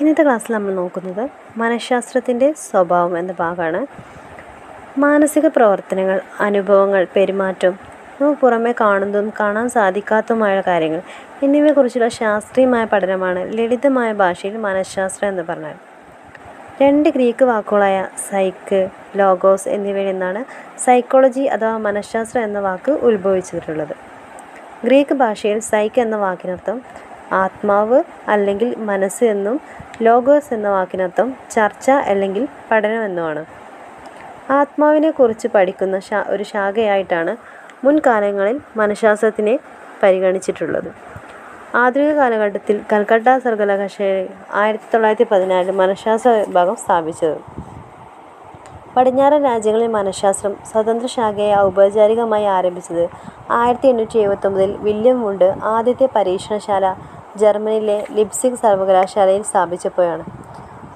ഇന്നത്തെ ക്ലാസ്സിൽ നമ്മൾ നോക്കുന്നത് മനഃശാസ്ത്രത്തിന്റെ സ്വഭാവം എന്ന ഭാഗമാണ്. മാനസിക പ്രവർത്തനങ്ങൾ അനുഭവങ്ങൾ പെരുമാറ്റം നമുക്ക് പുറമെ കാണുന്നതും കാണാൻ സാധിക്കാത്തതുമായ കാര്യങ്ങൾ എന്നിവയെക്കുറിച്ചുള്ള ശാസ്ത്രീയമായ പഠനമാണ് ലളിതമായ ഭാഷയിൽ മനഃശാസ്ത്രം എന്ന് പറഞ്ഞാൽ രണ്ട് ഗ്രീക്ക് വാക്കുകളായ സൈക്ക് ലോഗോസ് എന്നിവയിൽ നിന്നാണ് സൈക്കോളജി അഥവാ മനഃശാസ്ത്രം എന്ന വാക്ക് ഉത്ഭവിച്ചിട്ടുള്ളത്. ഗ്രീക്ക് ഭാഷയിൽ സൈക്ക് എന്ന വാക്കിനർത്ഥം ആത്മാവ് അല്ലെങ്കിൽ മനസ്സ് എന്നും ലോഗോസ് എന്ന വാക്കിനർത്ഥം ചർച്ച അല്ലെങ്കിൽ പഠനം എന്നുമാണ്. ആത്മാവിനെ കുറിച്ച് പഠിക്കുന്ന ശാ ഒരു ശാഖയായിട്ടാണ് മുൻകാലങ്ങളിൽ മനഃശാസ്ത്രത്തിനെ പരിഗണിച്ചിട്ടുള്ളത്. ആധുനിക കാലഘട്ടത്തിൽ കൽക്കട്ട സർവകലാശാല ആയിരത്തി തൊള്ളായിരത്തി പതിനാലിൽ മനഃശാസ്ത്ര വിഭാഗം സ്ഥാപിച്ചത്. പടിഞ്ഞാറൻ രാജ്യങ്ങളിൽ മനഃശാസ്ത്രം സ്വതന്ത്ര ശാഖയെ ഔപചാരികമായി ആരംഭിച്ചത് ആയിരത്തി എണ്ണൂറ്റി എഴുപത്തൊമ്പതിൽ വില്യം വുണ്ട് ആദ്യത്തെ പരീക്ഷണശാല ജർമ്മനിയിലെ ലിപ്സിക് സർവകലാശാലയിൽ സ്ഥാപിച്ചപ്പോഴാണ്.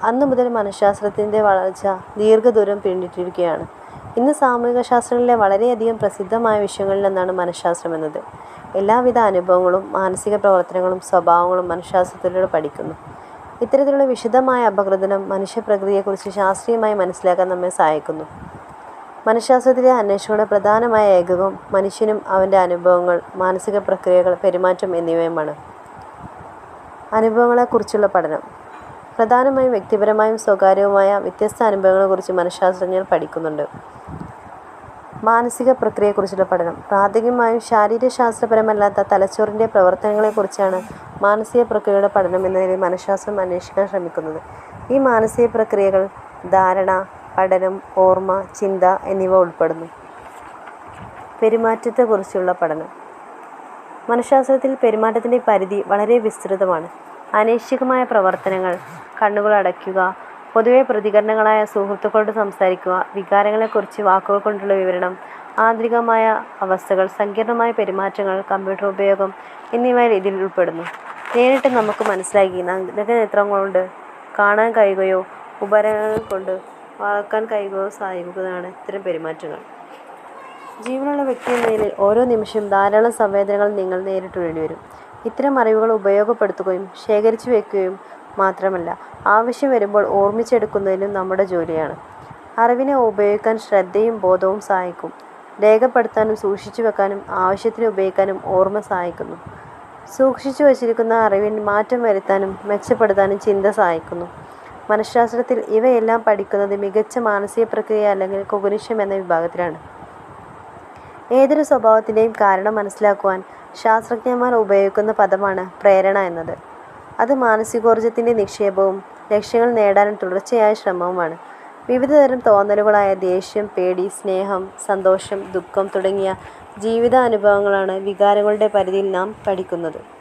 അന്നു മുതൽ മനഃശാസ്ത്രത്തിന്റെ വളർച്ച ദീർഘദൂരം പിന്നിട്ടിരിക്കുകയാണ്. ഇന്ന് സാമൂഹിക ശാസ്ത്രങ്ങളിലെ വളരെയധികം പ്രസിദ്ധമായ വിഷയങ്ങളിൽ നിന്നാണ് മനഃശാസ്ത്രം എന്നത്. എല്ലാവിധ അനുഭവങ്ങളും മാനസിക പ്രവർത്തനങ്ങളും സ്വഭാവങ്ങളും മനഃശാസ്ത്രത്തിലൂടെ പഠിക്കുന്നു. ഇത്തരത്തിലുള്ള വിശദമായ അപഗ്രഥനം മനുഷ്യപ്രകൃതിയെക്കുറിച്ച് ശാസ്ത്രീയമായി മനസ്സിലാക്കാൻ നമ്മെ സഹായിക്കുന്നു. മനഃശാസ്ത്രത്തിലെ അന്വേഷണങ്ങളുടെ പ്രധാനമായ ഏകകം മനുഷ്യനും അവന്റെ അനുഭവങ്ങൾ മാനസിക പ്രക്രിയകൾ പെരുമാറ്റം എന്നിവയുമാണ്. അനുഭവങ്ങളെക്കുറിച്ചുള്ള പഠനം. പ്രധാനമായും വ്യക്തിപരമായും സ്വകാര്യവുമായ വ്യത്യസ്ത അനുഭവങ്ങളെക്കുറിച്ച് മനഃശാസ്ത്രജ്ഞർ പഠിക്കുന്നുണ്ട്. മാനസിക പ്രക്രിയയെക്കുറിച്ചുള്ള പഠനം. പ്രാഥമികമായും ശാരീരശാസ്ത്രപരമല്ലാത്ത തലച്ചോറിന്റെ പ്രവർത്തനങ്ങളെക്കുറിച്ചാണ് മാനസിക പ്രക്രിയയുടെ പഠനം എന്ന നിലയിൽ മനഃശാസ്ത്രം അന്വേഷിക്കാൻ ശ്രമിക്കുന്നത്. ഈ മാനസിക പ്രക്രിയകൾ ധാരണ പഠനം ഓർമ്മ ചിന്ത എന്നിവ ഉൾപ്പെടുന്നു. പെരുമാറ്റത്തെക്കുറിച്ചുള്ള പഠനം. മനഃശാസ്ത്രത്തിൽ പെരുമാറ്റത്തിന്റെ പരിധി വളരെ വിസ്തൃതമാണ്. അനൈച്ഛികമായ പ്രവർത്തനങ്ങൾ കണ്ണുകൾ അടയ്ക്കുക പൊതുവെ പ്രതികരണങ്ങളായ സുഹൃത്തുക്കളോട് സംസാരിക്കുക വികാരങ്ങളെക്കുറിച്ച് വാക്കുകൾ കൊണ്ടുള്ള വിവരണം ആന്തരികമായ അവസ്ഥകൾ സങ്കീർണമായ പെരുമാറ്റങ്ങൾ കമ്പ്യൂട്ടർ ഉപയോഗം എന്നിവയിൽ ഇതിൽ ഉൾപ്പെടുന്നു. നേരിട്ട് നമുക്ക് മനസ്സിലാക്കി നേത്രം കൊണ്ട് കാണാൻ കഴിയുകയോ ഉപകരണങ്ങൾ കൊണ്ട് വളർക്കാൻ കഴിയുകയോ സഹായിക്കുന്നതാണ് ഇത്തരം പെരുമാറ്റങ്ങൾ. ജീവനുള്ള വ്യക്തി എന്ന നിലയിൽ ഓരോ നിമിഷവും ധാരാളം സംവേദനകൾ നിങ്ങൾ നേരിടേണ്ടി വരും. ഇത്തരം അറിവുകൾ ഉപയോഗപ്പെടുത്തുകയും ശേഖരിച്ചു വയ്ക്കുകയും മാത്രമല്ല ആവശ്യം വരുമ്പോൾ ഓർമ്മിച്ചെടുക്കുന്നതിനും നമ്മുടെ ജോലിയാണ്. അറിവിനെ ഉപയോഗിക്കാൻ ശ്രദ്ധയും ബോധവും സഹായിക്കും. രേഖപ്പെടുത്താനും സൂക്ഷിച്ചു വെക്കാനും ആവശ്യത്തിന് ഉപയോഗിക്കാനും ഓർമ്മ സഹായിക്കുന്നു. സൂക്ഷിച്ചു വച്ചിരിക്കുന്ന അറിവിന് മാറ്റം വരുത്താനും മെച്ചപ്പെടുത്താനും ചിന്ത സഹായിക്കുന്നു. മനഃശാസ്ത്രത്തിൽ ഇവയെല്ലാം പഠിക്കുന്നത് മികച്ച മാനസിക പ്രക്രിയ അല്ലെങ്കിൽ കൊഗുനിഷം എന്ന വിഭാഗത്തിലാണ്. ഏതൊരു സ്വഭാവത്തിന്റെയും കാരണം മനസ്സിലാക്കുവാൻ ശാസ്ത്രജ്ഞന്മാർ ഉപയോഗിക്കുന്ന പദമാണ് പ്രേരണ എന്നത്. അത് മാനസികോർജത്തിന്റെ നിക്ഷേപവും ലക്ഷ്യങ്ങൾ നേടാനും തുടർച്ചയായ ശ്രമവുമാണ്. വിവിധതരം തോന്നലുകളായ ദേഷ്യം പേടി സ്നേഹം സന്തോഷം ദുഃഖം തുടങ്ങിയ ജീവിതാനുഭവങ്ങളാണ് വികാരങ്ങളുടെ പരിധിയിൽ നാം പഠിക്കുന്നത്.